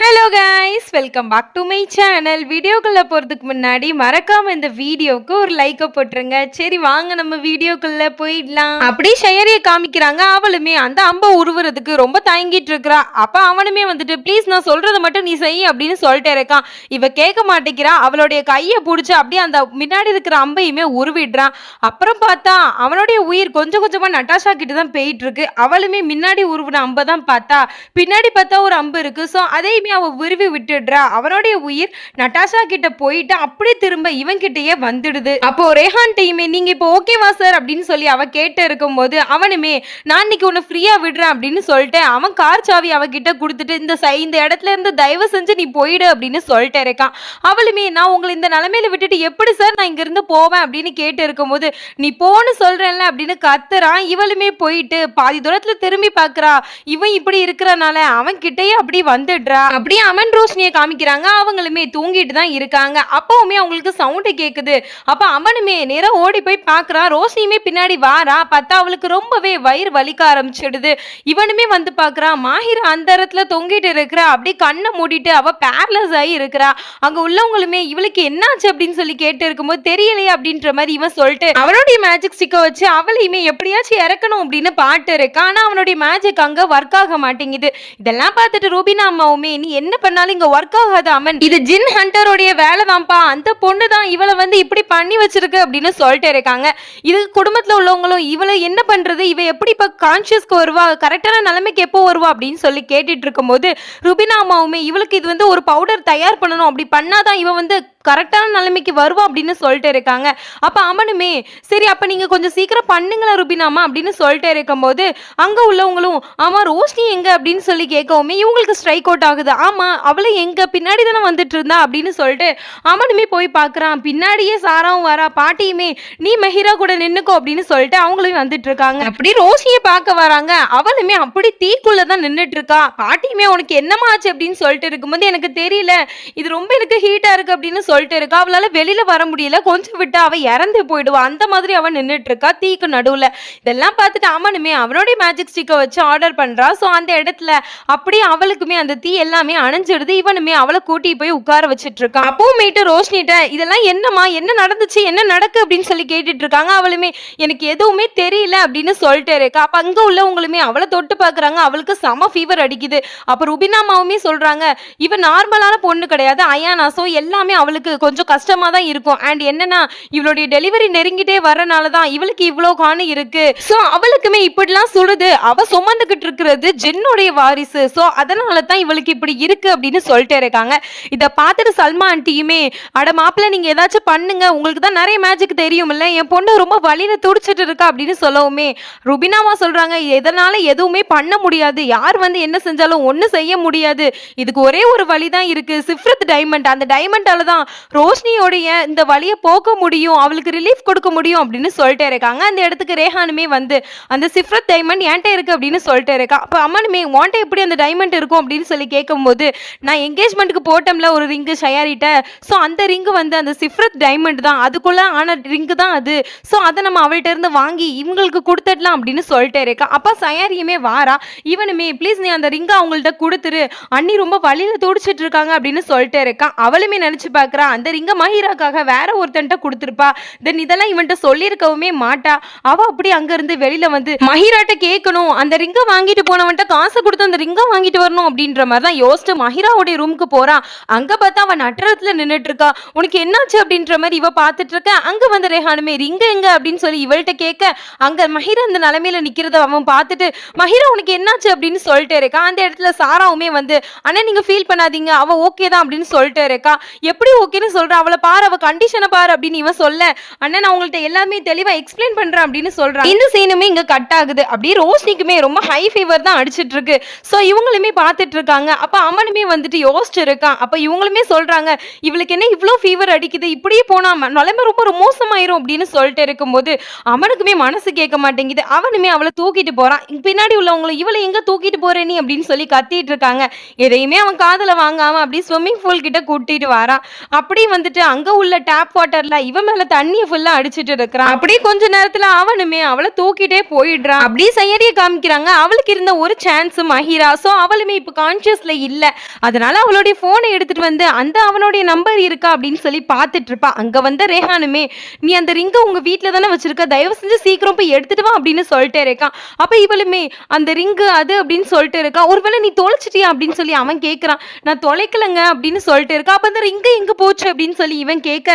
Hello guys! Guys welcome back to my channel வீடியோக்குள்ளே போகிறதுக்கு முன்னாடி மறக்காம இந்த வீடியோவுக்கு ஒரு லைக்கை போட்டுருங்க. சரி வாங்க நம்ம வீடியோக்குள்ளே போயிடலாம். அப்படியே ஷயரியை காமிக்கிறாங்க. அவளுமே அந்த அம்பை உருவுறதுக்கு ரொம்ப தயங்கிட்டு இருக்கிறா. அப்போ அவனுமே வந்துட்டு ப்ளீஸ் நான் சொல்கிறத மட்டும் நீ செய் அப்படின்னு சொல்லிட்டு இருக்கான் இவ கேட்க மாட்டேங்கிறா. அவளுடைய கையை பிடிச்சி அப்படியே அந்த முன்னாடி இருக்கிற அம்பையுமே உருவிடுறான் அப்புறம் பார்த்தா அவனுடைய உயிர் கொஞ்சம் கொஞ்சமாக நட்டாஷா கிட்ட தான் போயிட்டு இருக்கு அவளுமே முன்னாடி உருவின அம்பை தான் பார்த்தா பின்னாடி பார்த்தா ஒரு அம்பு இருக்கு. ஸோ அதையுமே அவள் உருவி விட்டுடுறா. அவனுடைய உயிர் நட்டாஷா கிட்ட போயிட்டு அப்படியே திரும்ப இவன்கிட்டயே வந்துடுது. அப்போ ரேஹான் டீமே நீங்க இப்போ ஓகேவா சார் அப்படின்னு சொல்லி அவ கேட்டு இருக்கும்போது அவனுமே நான் இன்னைக்கு உன்னை ஃப்ரீயா விடுறேன் அப்படின்னு சொல்லிட்டு அவன் கார் சாவி அவகிட்ட கொடுத்துட்டு இந்த சை இந்த இடத்துல இருந்து தயவு செஞ்சு நீ போயிடு அப்படின்னு சொல்லிட்டு இருக்கான். அவளுமே நான் உங்களை இந்த நிலைமையில விட்டுட்டு எப்படி சார் நான் இங்க இருந்து போவேன்? அப்படின்னு கேட்டு இருக்கும்போது நீ போன்னு சொல்றேன்ல அப்படின்னு கத்துறான். இவளுமே போயிட்டு பாதி தூரத்துல திரும்பி பார்க்கறா இவன் இப்படி இருக்கிறனால அவன் கிட்டயே அப்படி வந்துடுறா. அப்படியே அமன் ரோஷினியை காமிக்கிறாங்க அவங்களுமே தூங்கிட்டு தான் இருக்காங்க. அப்பவுமே அவங்களுக்கு சவுண்டு கேக்குது. அப்ப அவனுமே நேரம் ஓடி போய் பார்க்குறான் ரோஷினியுமே பின்னாடி வாரா. பார்த்தா அவளுக்கு ரொம்பவே வயிறு வலிக்க ஆரம்பிச்சிடுது. இவனுமே வந்து பார்க்குறான் மாஹிர் அந்த இடத்துல தொங்கிட்டு இருக்கிறா. அப்படியே கண்ணை மூடிட்டு அவள் பேரலஸ் ஆகி இருக்கிறா. அங்க உள்ளவங்களுமே இவளுக்கு என்னாச்சு? அப்படின்னு சொல்லி கேட்டு இருக்கும்போது தெரியலையே அப்படின்ற மாதிரி இவன் சொல்லிட்டு அவனுடைய மேஜிக் ஸ்டிக்கை வச்சு அவளையுமே எப்படியாச்சும் இறக்கணும் அப்படின்னு பாட்டு இருக்கு. ஆனா அவனுடைய மேஜிக் அங்க ஒர்க் ஆக மாட்டேங்குது. இதெல்லாம் பார்த்துட்டு ரூபினா அம்மாவுமே நீ என்ன பண்ணாலும் இங்க ஒர்க் ஆகாது அமன். இது ஜின் ஹண்டருடைய வேலை தான்ப்பா. அந்த பொண்ணு தான் இவளை வந்து இப்படி பண்ணி வச்சிருக்கு அப்படின்னு சொல்லிட்டு இருக்காங்க. இது குடும்பத்துல உள்ளவங்களும் இவளை என்ன பண்றது? இவ எப்படி இப்ப கான்சியஸ்க்கு வருவா? கரெக்டான நிலைமைக்கு எப்போ வருவா அப்படின்னு சொல்லி கேட்டுட்டு இருக்கும்போது ருபினா அம்மாவுமே இவளுக்கு இது வந்து ஒரு பவுடர் தயார் பண்ணணும். அப்படி பண்ணாதான் இவ வந்து கரெக்டான நிலைமைக்கு வருவா அப்படின்னு சொல்லிட்டு இருக்காங்க. அப்போ அவனுமே சரி அப்போ நீங்கள் கொஞ்சம் சீக்கிரம் பண்ணுங்களேன் ருபினாமா அப்படின்னு சொல்லிட்டு இருக்கும்போது அங்கே உள்ளவங்களும் ஆமா ரோஷினி எங்க அப்படின்னு சொல்லி கேட்கவுமே இவங்களுக்கு ஸ்ட்ரைக் அவுட் ஆகுது. ஆமா அவளை எங்கே பின்னாடி தானே வந்துட்டு இருந்தா அப்படின்னு சொல்லிட்டு அவனுமே போய் பார்க்குறான். பின்னாடியே சாராவும் வரா பாட்டியுமே நீ மெஹிரா கூட நின்னுக்கோ அப்படின்னு சொல்லிட்டு அவங்களும் வந்துட்டு இருக்காங்க. அப்படி ரோஷினியை பார்க்க வராங்க. அவளுமே அப்படி தீக்குள்ள தான் நின்றுட்டு இருக்கா. பாட்டியுமே உனக்கு என்னமா ஆச்சு? அப்படின்னு சொல்லிட்டு இருக்கும்போது எனக்கு தெரியல. இது ரொம்ப எனக்கு ஹீட்டா இருக்கு அப்படின்னு சொல்லிட்டு இருக்கா. அவளால வெளியில வர முடியல. கொஞ்சம் விட்டு அவ இறந்து போயிடுவா. அந்த மாதிரி அவன் நின்றுட்டு இருக்கா. தீக்கு நடுவுல. இதெல்லாம் பார்த்துட்டு அவனுமே அவனுடைய மேஜிக் ஸ்டிக்கை வச்சு ஆர்டர் பண்றா. ஸோ அந்த இடத்துல அப்படியே அவளுக்குமே அந்த தீ எல்லாமே அணைஞ்சிடுது. இவனுமே அவளை கூட்டி போய் உட்கார வச்சிட்டு இருக்கான் அப்பவுமேட்டு ரோஷினிட்ட இதெல்லாம் என்னம்மா? என்ன நடந்துச்சு? என்ன நடக்கு? அப்படின்னு சொல்லி கேட்டுட்டு இருக்காங்க. அவளுமே எனக்கு எதுவுமே தெரியல அப்படின்னு சொல்லிட்டு இருக்கா. அப்ப அங்க உள்ளவங்களுமே அவளை தொட்டு பார்க்குறாங்க. அவளுக்கு செம ஃபீவர் அடிக்குது. அப்ப ருபினா அம்மாவுமே சொல்றாங்க இவன் நார்மலான பொண்ணு கிடையாது. அயானாசோ எல்லாமே அவளுக்கு கொஞ்சம் கஷ்டமா தான் இருக்கும். அண்ட் என்னன்னா இவளுடைய டெலிவரி நெருங்கிட்டே வரனால தான் இவளுக்கு இவ்வளோ காணு இருக்கு. ஸோ அவளுக்குமே இப்படிலாம் சுடுது அவ சுமந்துகிட்டு இருக்கிறது ஜென்னுடைய வாரிசு. ஸோ அதனால தான் இவளுக்கு இப்படி இருக்கு அப்படின்னு சொல்லிட்டே இருக்காங்க. இதை பார்த்துட்டு சல்மா ஆண்டியுமே அட மாப்பிள்ள நீங்க ஏதாச்சும் பண்ணுங்க. உங்களுக்கு தான் நிறைய மேஜிக் தெரியும்ல. என் பொண்ணு ரொம்ப வழியில துடிச்சிட்டு இருக்கா அப்படின்னு சொல்லவுமே ருபினாமா சொல்றாங்க எதனால எதுவுமே பண்ண முடியாது. யார் வந்து என்ன செஞ்சாலும் ஒன்றும் செய்ய முடியாது. இதுக்கு ஒரே ஒரு வழி தான் இருக்கு. சிஃப்ரத் டைமண்ட் அந்த டைமண்டால தான் ரோஷினியோடைய இந்த வழியை போக்க முடியும் அவளுக்கு ரிலீஃப் கொடுக்க முடியும் அப்படின்னு சொல்லிட்டே இருக்காங்க அந்த இடத்துக்கு ரேஹானுமே வந்து அந்த சிஃப்ரத் டைமண்ட் என்கிட்ட இருக்கு அப்படின்னு சொல்லிட்டே இருக்கா. அப்போ அம்மனுமே உன்ட்ட எப்படி அந்த டைமண்ட் இருக்கும்? அப்படின்னு சொல்லி கேட்கும்போது நான் என்கேஜ்மெண்ட்டுக்கு போட்டோம்ல ஒரு ரிங்கு ஷயாரிட்ட. ஸோ அந்த ரிங்கு வந்து அந்த சிஃப்ரத் டைமண்ட் தான். அதுக்குள்ள ஆன ரிங்கு தான் அது. ஸோ அதை நம்ம அவள்கிட்ட இருந்து வாங்கி இவங்களுக்கு கொடுத்துடலாம் அப்படின்னு சொல்லிட்டே இருக்கா. அப்போ சயாரியுமே வாரா இவனுமே ப்ளீஸ் நீ அந்த ரிங்கை அவங்கள்ட்ட கொடுத்துரு. அண்ணி ரொம்ப வழியில் துடிச்சிட்டு இருக்காங்க அப்படின்னு சொல்லிட்டே இருக்கான் அவளுமே நினச்சி பார்க்க அந்த ரிங்கை மஹிராக்காக வேற ஒருத்தன்ட்ட கொடுத்துருப்பா. தென் இதெல்லாம் இவன்ட்ட சொல்லியிருக்கவுமே மாட்டா. அவ அப்படி அங்கேருந்து வெளியில் வெளியில வந்து மஹிராட்ட கேட்கணும் அந்த ரிங்கை வாங்கிட்டு போனவன்ட்ட காசு கொடுத்து அந்த ரிங்கை வாங்கிட்டு வரணும். அப்படின்ற மாதிரி தான் யோசிச்சு மஹிராவுடைய ரூமுக்கு போகிறான் அங்கே பார்த்தா அவன் நட்டுறதுல நின்றுட்டு இருக்கா உனக்கு என்னாச்சு? அப்படின்ற மாதிரி இவ பார்த்துட்டு இருக்க அங்கே வந்து ரேஹானுமே ரிங்க எங்க? அப்படின்னு சொல்லி இவள்கிட்ட கேட்க அங்கே மஹிரா அந்த நிலைமையில நிக்கிறத அவன் பார்த்துட்டு மஹிரா உனக்கு என்னாச்சு? அப்படின்னு சொல்லிட்டு இருக்கா அந்த இடத்துல சாராவுமே வந்து அண்ணா நீங்கள் ஃபீல் பண்ணாதீங்க. அவள் ஓகே தான். அப்படின்னு சொல்லிட்டு இருக்கா எப்படி ஓகேன்னு சொல்றா. அவளை பாரு அவ கண்டிஷனை பாரு அப்படின்னு இவன் சொல்ல. அண்ணன் நான் உங்கள்ட்ட எல்லாமே தெளிவா எக்ஸ்பிளைன் பண்றேன் அப்படின்னு சொல்றான் இந்த சீனுமே இங்க கட் ஆகுது. அப்படியே ரோஷினிக்குமே ரொம்ப ஹை ஃபீவர் தான் அடிச்சிட்டு இருக்கு. ஸோ இவங்களுமே பார்த்துட்டு இருக்காங்க. அப்ப அம்மனுமே வந்துட்டு யோசிச்சு இருக்கான். அப்ப இவங்களுமே சொல்றாங்க இவளுக்கு என்ன இவ்வளோ ஃபீவர் அடிக்குது? இப்படியே போனா நிலைமை ரொம்ப மோசமாயிரும் அப்படின்னு சொல்லிட்டு இருக்கும்போது அவனுக்குமே மனசு கேட்க மாட்டேங்குது. அவனுமே அவளை தூக்கிட்டு போறான். பின்னாடி உள்ளவங்களும் இவளை எங்க தூக்கிட்டு போற நீ? அப்படின்னு சொல்லி கத்திட்டு இருக்காங்க. எதையுமே அவன் காதுல வாங்காம அப்படியே ஸ்விம்மிங் பூல் கிட்ட கூட்டிட்டு வரான். அப்படியே வந்துட்டு அங்க உள்ள டேப் வாட்டர்ல இவன் மேல தண்ணிய ஃபுல்லா அடிச்சிட்டு இருக்கிறான் அப்படியே கொஞ்ச நேரத்துல அவனுமே அவளை தூக்கிட்டே போயிடுறான் அப்படியே செயலிய காமிக்கிறாங்க. அவளுக்கு இருந்த ஒரு சான்ஸ் மஹிரா சோ அவளுமே இப்ப கான்சியஸ்ல இல்ல. அதனால அவளுடைய போனை எடுத்துட்டு வந்து அந்த அவனுடைய நம்பர் இருக்கா? அப்படின்னு சொல்லி பார்த்துட்டு இருப்பா. அங்க வந்த ரேஹானுமே நீ அந்த ரிங்கை உங்க வீட்டுல தானே வச்சிருக்க? தயவு செஞ்சு சீக்கிரம் போய் எடுத்துட்டு வா அப்படின்னு சொல்லிட்டே இருக்கான் அப்ப இவளுமே அந்த ரிங்கு அது அப்படின்னு சொல்லிட்டு இருக்கா. ஒருவேளை நீ தொலைச்சிட்டியா? அப்படின்னு சொல்லி அவன் கேக்குறான். நான் தொலைக்கலங்க அப்படின்னு சொல்லிட்டு இருக்கா. அப்ப அந்த ரிங்கு எங்க போச்சு அப்படின்னு சொல்லி இவன் கேட்க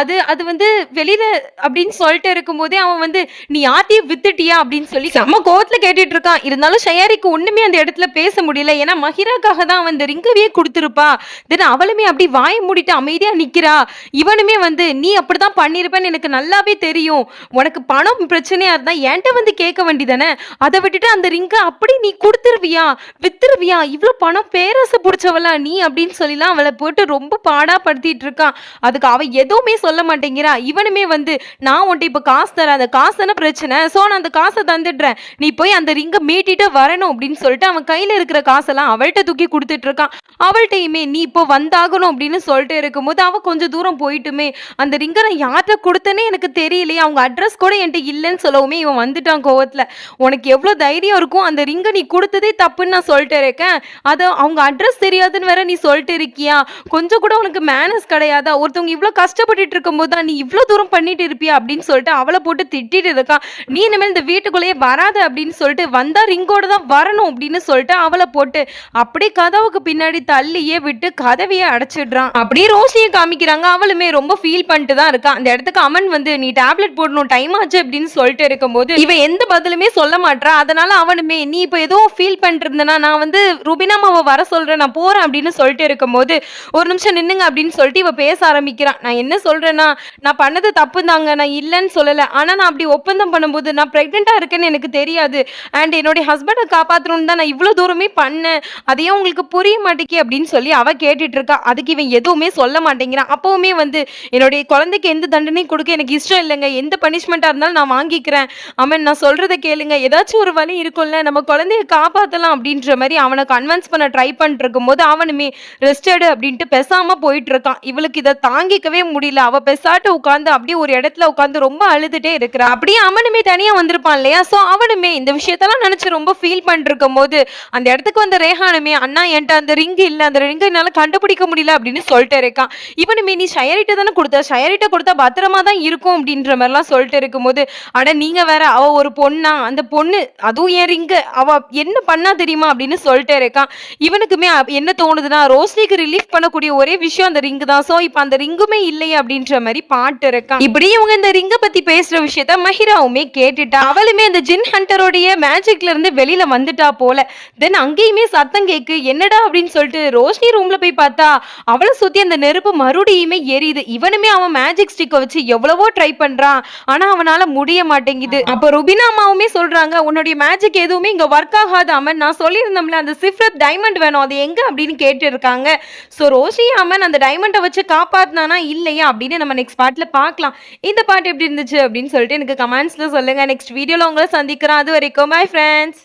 அது அது வந்து வெளியில அப்படின்னு சொல்லிட்டு இருக்கும்போதே அவன் வந்து நீ யார்ட்டையும் வித்துட்டியா? அப்படின்னு சொல்லி செம்ம கோவத்துல கேட்டுட்டு இருக்கான். இருந்தாலும் ஷயாரிக்கு ஒண்ணுமே அந்த இடத்துல பேச முடியல. ஏன்னா மஹிராக்காக தான் வந்து இந்த ரிங்கவே கொடுத்துருப்பா. தென் அவளுமே அப்படி வாய மூடிட்டு அமைதியா நிக்கிறா. இவனுமே வந்து நீ அப்படிதான் பண்ணிருப்பேன்னு எனக்கு நல்லாவே தெரியும். உனக்கு பணம் பிரச்சனையா இருந்தா என்கிட்ட வந்து கேட்க வேண்டிதானே அதை விட்டுட்டு அந்த ரிங்கை அப்படி நீ கொடுத்துருவியா? வித்துருவியா? இவ்வளோ பணம் பேராசை பிடிச்சவளா நீ? அப்படின்னு சொல்லிலாம் அவளை போட்டு ரொம்ப பாடா படுத்திட்டு இருக்கான் அதுக்கு அவ எதுவுமே சொல்ல மாட்டேங்கிறா. இவனுமே வந்து நான் உன்ட்டு இப்போ காசு தரேன். அந்த காசு தானே பிரச்சனை. ஸோ நான் அந்த காசை தந்துடுறேன். நீ போய் அந்த ரிங்கை மீட்டிட்டு வரணும். அப்படின்னு சொல்லிட்டு அவன் கையில இருக்கிற காசெல்லாம் அவள்கிட்ட தூக்கி கொடுத்துட்டு இருக்கான் அவள்கிட்டயுமே நீ இப்போ வந்தாகணும். அப்படின்னு சொல்லிட்டு இருக்கும்போது அவ கொஞ்சம் தூரம் போயிட்டுமே அந்த ரிங்கை நான் யார்கிட்ட கொடுத்தேனே எனக்கு தெரியலையே. அவங்க அட்ரஸ் கூட என்கிட்ட இல்லைன்னு சொல்லவுமே இவன் வந்துட்டான் கோவத்துல. உனக்கு எவ்வளோ தைரியம் இருக்கும்? அந்த ரிங்கை நீ கொடுத்ததே தப்புன்னு நான் சொல்லிட்டு இருக்கேன். அதை அவங்க அட்ரஸ் தெரியாதுன்னு வேற நீ சொல்லிட்டு இருக்கியா? கொஞ்சம் கூட உனக்கு மேனஸ் கிடையாதா? ஒருத்தவங்க இவ்வளோ கஷ்டப்பட்டுட்டு இருக்கும்போது தான் நீ இவ்வளோ தூரம் பண்ணிட்டு இருப்பியா அப்படின்னு சொல்லிட்டு அவளை போட்டு திட்டிட்டு இருக்கான் நீ இனிமேல் இந்த வீட்டுக்குள்ளேயே வராத அப்படின்னு சொல்லிட்டு வந்தா ரிங்கோட தான் வரணும் அப்படின்னு சொல்லிட்டு அவளை போட்டு அப்படியே கதவுக்கு பின்னாடி தள்ளியே விட்டு கதவையே அடைச்சிடுறான். அப்படியே ரோஷியை காமிக்கிறாங்க. அவளுமே ரொம்ப ஃபீல் பண்ணிட்டு தான் இருக்கா. அந்த இடத்துக்கு அமன் வந்து நீ டேப்லெட் போடணும் டைம் ஆச்சு அப்படின்னு சொல்லிட்டு இருக்கும்போது இவ எந்த பதிலுமே சொல்ல மாட்றா. அதனால அவனுமே நீ இப்போ ஏதோ ஃபீல் பண்ணிட்டு இருந்தனா நான் வந்து ருபினா மாவை வர சொல்றேன் நான் போறேன் அப்படின்னு சொல்லிட்டு இருக்கும்போது ஒரு நிமிஷம் நின்னுங்க அப்படின்னு சொல்லிட்டு இவ பேச ஆரம்பிக்கிறான் நான் என்ன சொல்றேன்னா நான் பண்ணது தப்பு தாங்க நான் இல்லைன்னு சொல்லலை. ஆனால் நான் அப்படி ஒப்பந்தம் பண்ணும்போது நான் ப்ரெக்னெண்டாக இருக்கேன்னு எனக்கு தெரியாது. அண்ட் என்னுடைய ஹஸ்பண்டை காப்பாற்றணும்னு தான் நான் இவ்வளோ தூரமே பண்ணேன். அதையும் உங்களுக்கு புரிய மாட்டேங்கி அப்படின்னு சொல்லி அவ கேட்டுட்டு இருக்கா. அதுக்கு இவன் எதுவுமே சொல்ல மாட்டேங்கிறான். அப்பவுமே வந்து என்னுடைய குழந்தைக்கு எந்த தண்டனையும் கொடுக்க எனக்கு இஷ்டம் இல்லைங்க. எந்த பனிஷ்மெண்ட்டாக இருந்தாலும் நான் வாங்கிக்கிறேன். அவன் நான் சொல்கிறத கேளுங்க. ஏதாச்சும் ஒரு வழி இருக்கும்ல நம்ம குழந்தைய காப்பாற்றலாம் அப்படின்ற மாதிரி அவனை கன்வின்ஸ் பண்ண ட்ரை பண்ணிட்டு இருக்கும்போது அவனுமே ரெஸ்டடு அப்படின்ட்டு பெசாமல் போயிட்டு இருக்கான். இவளுக்கு இதை தாங்கிக்கவே முடியல. அவ பெசாட்டு உட்காந்து அப்படியே ஒரு இடத்துல உட்காந்து ரொம்ப அழுதுட்டே இருக்கிறா. அப்படியே அவனுமே தனியா வந்திருப்பான் இல்லையா? சோ அவனுமே இந்த விஷயத்தெல்லாம் நினைச்சு ரொம்ப ஃபீல் பண்ணிட்டு இருக்கும் போது அந்த இடத்துக்கு வந்த ரேஹானுமே அண்ணா என்கிட்ட அந்த ரிங்கு இல்லை. அந்த ரிங்கு என்னால கண்டுபிடிக்க முடியல அப்படின்னு சொல்லிட்டு இருக்கான் இவனுமே நீ ஷயரிட்ட தானே கொடுத்த? ஷயரிட்ட கொடுத்தா பத்திரமா தான் இருக்கும் அப்படின்ற மாதிரிலாம் சொல்லிட்டு இருக்கும்போது அட நீங்க வேற அவ ஒரு பொண்ணா? அந்த பொண்ணு அதுவும் என் ரிங்கு அவ என்ன பண்ணா தெரியுமா? அப்படின்னு சொல்லிட்டு இருக்கான் இவனுக்குமே என்ன தோணுதுன்னா ரோஸ்லிக்கு ரிலீஃப் பண்ணக்கூடிய ஒரே விஷயம் அந்த ரிங்கு தான் ஸோ இப்போ அந்த ரிங்குமே இல்லை அப்படின்ற மாதிரி பாட்டு இருக்கான் இப்படி இவங்க இந்த ரிங்க பத்தி பேசுற விஷயத்த மஹிராவுமே கேட்டுட்டா. அவளுமே அந்த ஜின் ஹண்டரோடைய மேஜிக்ல இருந்து வெளியில வந்துட்டா போல. தென் அங்கேயுமே சத்தம் கேக்கு என்னடா? அப்படின்னு சொல்லிட்டு ரோஷினி ரூம்ல போய் பார்த்தா அவளை சுத்தி அந்த நெருப்பு மறுபடியுமே எரியுது. இவனுமே அவன் மேஜிக் ஸ்டிக்கை வச்சு எவ்வளவோ ட்ரை பண்றான் ஆனா அவனால முடிய மாட்டேங்குது. அப்ப ருபினா அம்மாவுமே சொல்றாங்க உன்னுடைய மேஜிக் எதுவுமே இங்க ஒர்க் ஆகாது அமன். நான் சொல்லியிருந்தோம்ல அந்த சிஃப்ரத் டைமண்ட் வேணும். அது எங்க? அப்படின்னு கேட்டு இருக்காங்க ஸோ ரோஷி அமன் அந்த டைமண்டை வச்சு காப்பாத்தினானா இல்லையா? அப்படின்னு நம்ம நெக்ஸ்ட் பாட்டில் பார்க்கலாம். இந்த பாட்டு எப்படி இருந்துச்சு அப்படின்னு சொல்லிட்டு எனக்கு கமெண்ட்ஸில் சொல்லுங்க. நெக்ஸ்ட் வீடியோவில் உங்களை சந்திக்கிறோம். அது வரைக்கும் பை ஃப்ரெண்ட்ஸ்